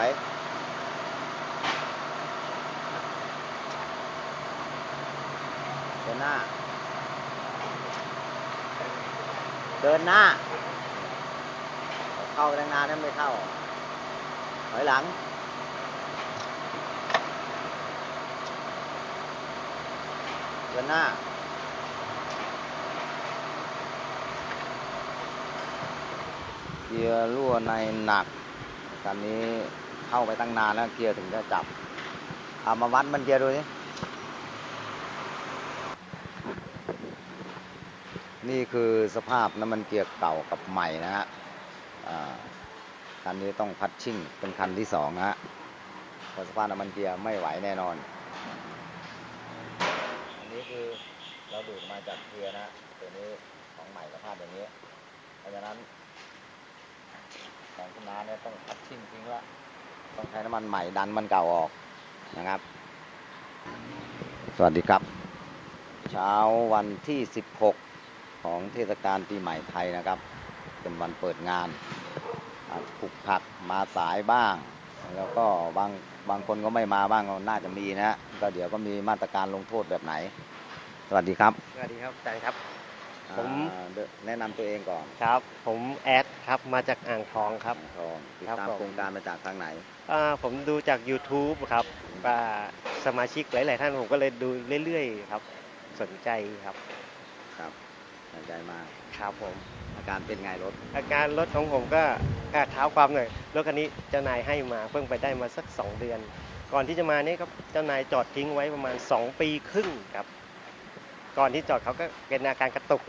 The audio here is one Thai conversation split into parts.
อยเดินหน้า เดินหน้า เข้าไปตั้งนานแล้วไม่เข้า ถอยหลัง เดินหน้าเกียร์รั่วในหนักตอนนี้ เข้าไปตั้งนานแล้วเกียร์ถึงจะจับ เอามาวัดมันเกียร์ดูสินี่คือสภาพน้ำมันเกียร์เก่ากับใหม่นะฮะคันนี้ต้องพัดชิ่งเป็นคันที่สองนะฮะเพราะสภาพน้ำมันเกียร์ไม่ไหวแน่นอน อันนี้คือเราดูดมาจากเกียร์นะฮะตัวนี้ของใหม่สภาพอย่างนี้ เพราะฉะนั้นของคุณน้าเนี่ยต้องพัดชิ่งทิ้งละ ต้องใช้น้ำมันใหม่ดันมันเก่าออกนะครับ สวัสดีครับ เช้าวันที่ 16 ของเทศกาลปีใหม่ไทยนะครับ เป็นวันเปิดงานผูกผักมาสายบ้าง แล้วก็บางบางคนก็ไม่มาบ้างก็น่าจะมีนะฮะก็เดี๋ยวก็มีมาตรการลงโทษแบบไหน สวัสดีครับ สวัสดีครับอาจครับ ผมอ่าเดอะแนะนำตัวเองก่อนครับ ผมแอดครับมาจากอ่างทองครับ ทองติดครับตามผม โครงการมาจากทางไหน อ่าผมดูจาก YouTube ครับว่าสมาชิกหลาย ๆ ท่านผมก็เลยดูเรื่อย ๆ ครับ สนใจครับครับสนใจมาก ครับผม อาการเป็นไงรถอาการรถของผมก็อ่าเท้าความหน่อยรถคันนี้เจ้านายให้มาเพิ่งไปได้มาสัก 2 เดือน ก่อนที่จะมานี่ครับเจ้านายจอดทิ้งไว้ประมาณ 2 ปีครึ่งครับ ก่อนที่จอดเขาก็เป็นอาการกระตุก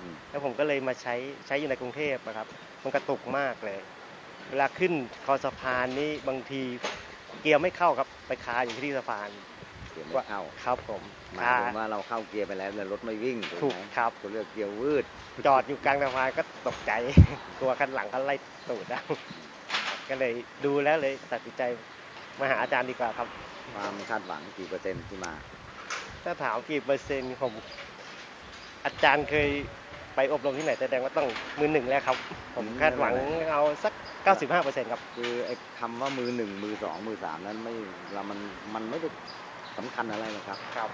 อืมแล้วผมก็เลยมาใช้ใช้อยู่ในกรุงเทพนะครับ มันกระตุกมากเลย เวลาขึ้นคอสะพานนี่บางทีเกียร์ไม่เข้าครับไปคาอยู่ที่สะพานเกียร์ไม่เข้าครับผมหมายคาถึงว่าเราเข้าเกียร์ไปแล้วแต่รถไม่วิ่งถูกไหมครับเขาเรียกเกียร์วืด จอดอยู่กลางสะพานก็ตกใจกลัวคันหลังเขาไล่ตูดเอาก็เลยดูแล้วเลยตัดสินใจมาหาอาจารย์ดีกว่าครับ ความคาดหวังกี่เปอร์เซ็นต์ที่มา ถ้าถามกี่เปอร์เซ็นต์ผมอาจารย์เคยไปอบรมที่ไหนแสดงว่าต้องมือหนึ่งแล้วครับผมอืมคาดหวังเอาสัก 95%ครับ คือไอ้คำว่ามือหนึ่งมือสองมือสามนั้นไม่เรามันมันไม่ได้สำคัญอะไรหรอกครับครับ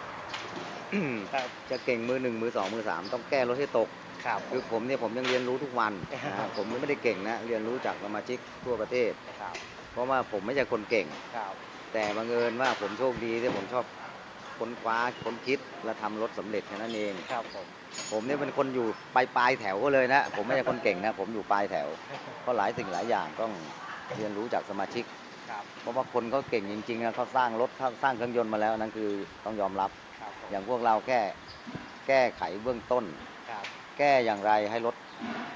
ครับ จะเก่งมือหนึ่งมือสองมือสามต้องแก้รถให้ตกครับคือผมเนี่ยผมยังเรียนรู้ทุกวันนะฮะผมไม่ได้เก่งนะ เรียนรู้จากสมาชิกทั่วประเทศครับเพราะว่าผมไม่ใช่คนเก่งครับแต่บังเอิญว่าผมโชคดีที่ผมชอบ ค้นคว้าค้นคิดและทำรถสำเร็จแค่นั้นเอง ครับผม ผมเนี่ยเป็นคนอยู่ปลายปลายแถวก็เลยนะ ผมไม่ใช่คนเก่งนะ ผมอยู่ปลายแถว เพราะหลายสิ่งหลายอย่างต้องเรียนรู้จากสมาชิก ครับ เพราะว่าคนเขาเก่งจริงๆนะเขาสร้างรถเขาสร้างเครื่องยนต์มาแล้วนั่นคือต้องยอมรับ ครับผมอย่างพวกเราแก้แก้ไขเบื้องต้น ครับ แก้อย่างไรให้รถ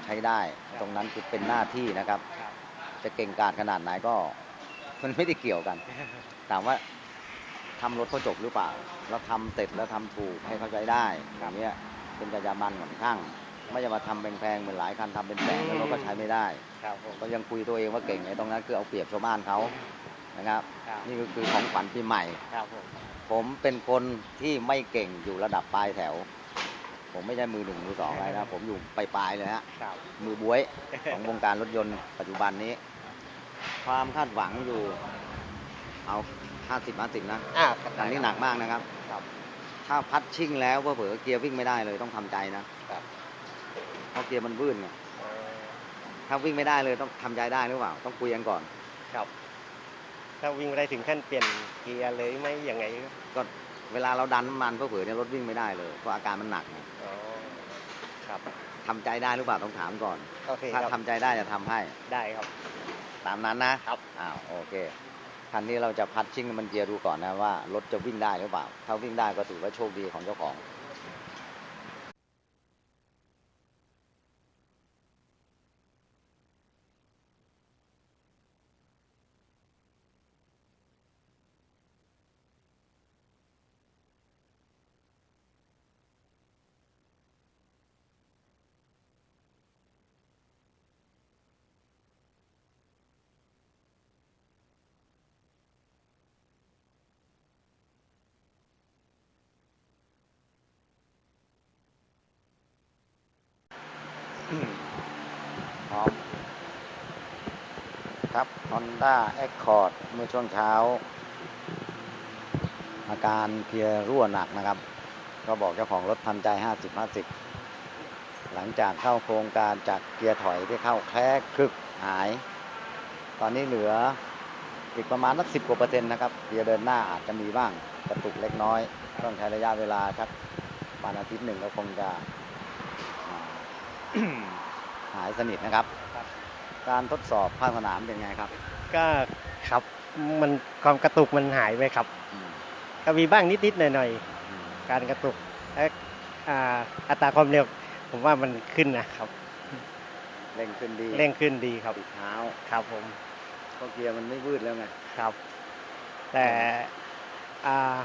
ใช้ได้ ตรงนั้นคือเป็นหน้าที่นะครับ ครับ จะเก่งกาจขนาดไหนก็ มันไม่ได้เกี่ยวกัน ถามว่า ทำรถเขาจบหรือเปล่า เราทำเสร็จแล้วทำถูกให้เขาใช้ได้อย่างเนี้ยเป็นจรรยาบรรณของช่างไม่จะมาทำแพงๆเหมือนหลายคันทำเป็นแสนแล้วรถก็ใช้ไม่ได้ครับผมก็ยังคุยตัวเองว่าเก่งไอ้ตรงนั้นคือเอาเปรียบชาวบ้านเขานะครับครับนี่ก็คือของขวัญปีใหม่ครับผมผมเป็นคนที่ไม่เก่งอยู่ระดับปลายแถว ผมไม่ใช่มือหนึ่งมือสองอะไรนะผมอยู่ปลายๆเลยฮะครับมือบวยของวงการรถยนต์ปัจจุบันนี้ ความคาดหวังอยู่เอา ห้าสิบห้าสิบนะอ่าอันนี้หนักมากนะครับ ครับ ถ้าพัดชิ่งแล้วเผลอๆเกียร์วิ่งไม่ได้เลยต้องทำใจนะครับเพราะเกียร์มันวื้นไงเอ่อถ้าวิ่งไม่ได้เลยต้องทำใจได้หรือเปล่า ต้องคุยกันก่อน ครับ ถ้าวิ่งได้ถึงขั้นเปลี่ยนเกียร์เลยไหมยังไง ก็เวลาเราดันน้ำมันเผลอๆเนี่ยรถวิ่งไม่ได้เลยเพราะอาการมันหนักไงอ๋อครับทำใจได้หรือเปล่าต้องถามก่อนโอเคถ้าครับทำใจได้จะทำให้ ได้ครับ ตามนั้นนะครับ อ้าวโอเค คันนี้เราจะพัดชิ่งมันเกียร์ดูก่อนนะว่ารถจะวิ่งได้หรือเปล่า ถ้าวิ่งได้ก็ถือว่าโชคดีของเจ้าของ ครับ Honda Accord เมื่อช่วงเช้า อาการเกียร์รั่วหนักนะครับ ก็บอกเจ้าของรถทันใจ 50 50 หลังจากเข้าโครงการจากเกียร์ถอยที่เข้าแคลกคึกหาย ตอนนี้เหลืออีกประมาณสักสิบกว่าเปอร์เซ็นต์นะครับเกียร์เดินหน้าอาจจะมีบ้างกระตุกเล็กน้อย ต้องใช้ระยะเวลาครับประมาณอาทิตย์หนึ่งก็คงจะหายสนิทนะครับ การทดสอบภาคสนามเป็นไงครับก็ครับมันความกระตุกมันหายไปครับอืมก็มีบ้างนิดๆหน่อยอืมๆการกระตุกและอ่าอัตราความเร็ว ผมว่ามันขึ้นนะครับเร่งขึ้นดีเร่งขึ้นดีครับติดเท้าครับผมเพราะเกียร์มันไม่วืดแล้วไง ครับ แต่อ่า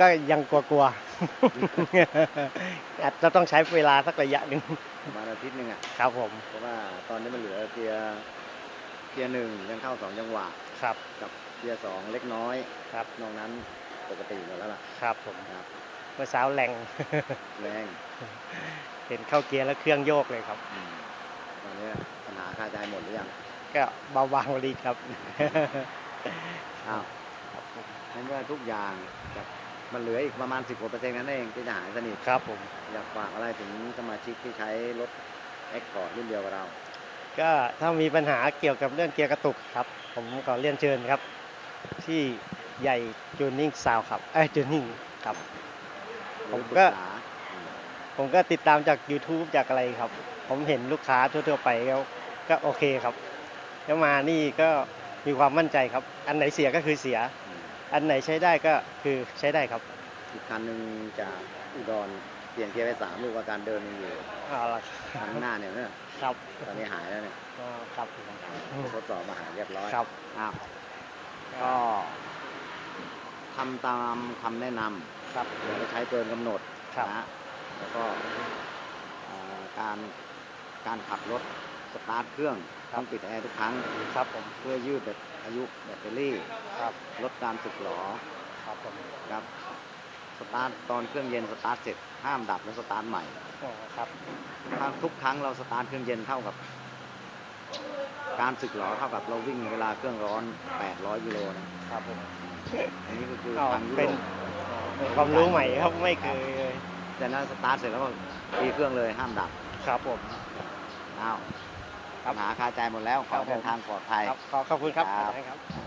ก็ยังกลัวๆ อาจจะต้องใช้เวลาสักระยะหนึ่งประมาณอาทิตย์หนึ่งอะครับผม เพราะว่าตอนนี้มันเหลือเกียร์เกียร์หนึ่งยังเข้าสองจังหวะครับ กับเกียร์สองเล็กน้อยครับ นอกนั้นปกติหมดแล้วล่ะครับผมครับเมื่อเช้าแรงแรงเห็นเข้าเกียร์แล้วเครื่องโยกเลยครับอืมตอนนี้ปัญหาคาใจหมดหรือยังก็เบาบางดีครับอ้าวครับผมในเมื่อทุกอย่างจะ มันเหลืออีกประมาณสิบกว่าเปอร์เซ็นต์นั้นเองที่จะหายสนิทครับผม อยากฝากอะไรถึงสมาชิกที่ใช้รถเอ็กคอร์ดรุ่นเดียวกับเรา ก็ถ้ามีปัญหาเกี่ยวกับเรื่องเกียร์กระตุกครับ ผมก็เรียนเชิญครับ ที่ใหญ่จูนนิ่งซาวครับเอ้ยจูนนิ่งครับ ผมก็ปรึษาอืมผมก็ติดตามจาก YouTube จากอะไรครับ ผมเห็นลูกค้าทั่วๆไปก็ก็โอเคครับ แล้วมานี่ก็มีความมั่นใจครับ อันไหนเสียก็คือเสีย อืมอันไหนใช้ได้ก็คือใช้ได้ครับ อีกคันหนึ่งจากอุดรเปลี่ยนเกียร์ไปสามลูกอาการเดินยังอยู่เอาละคันข้างหน้าเนี่ยเนี่ยครับตอนนี้หายแล้วเนี่ยก็ครับทดสอบมาหายเรียบร้อยครับอ้าวก็ทำตามคำแนะนำครับอย่าไปใช้เกินกำหนดครับ นะแล้วก็เอ่อการการขับรถ สตาร์ทเครื่องต้องปิดแอร์ทุกครั้งครับผมเพื่อยืดแบตอายุแบตเตอรี่ครับลดการสึกหรอครับผมครับสตาร์ทตอนเครื่องเย็นสตาร์ทเสร็จห้ามดับแล้วสตาร์ทใหม่อ๋อครับถ้าทุกครั้งเราสตาร์ทเครื่องเย็นเท่ากับ การสึกหรอเท่ากับเราวิ่งเวลาเครื่องร้อน 800กิโลนะครับผมอันนี้ก็คืออ๋อทางยุเป็โรนปเป็นความรู้ใหม่ครับไม่เคยเลยแต่นั้นสตาร์ทเสร็จแล้วก็ตีเครื่องเลยห้ามดับครับผมอ้าวครับ ปัญหาคาใจหมดแล้วขครัอบผมเดินทางปลอดภัยครับขอขอบคุณครับครับครับ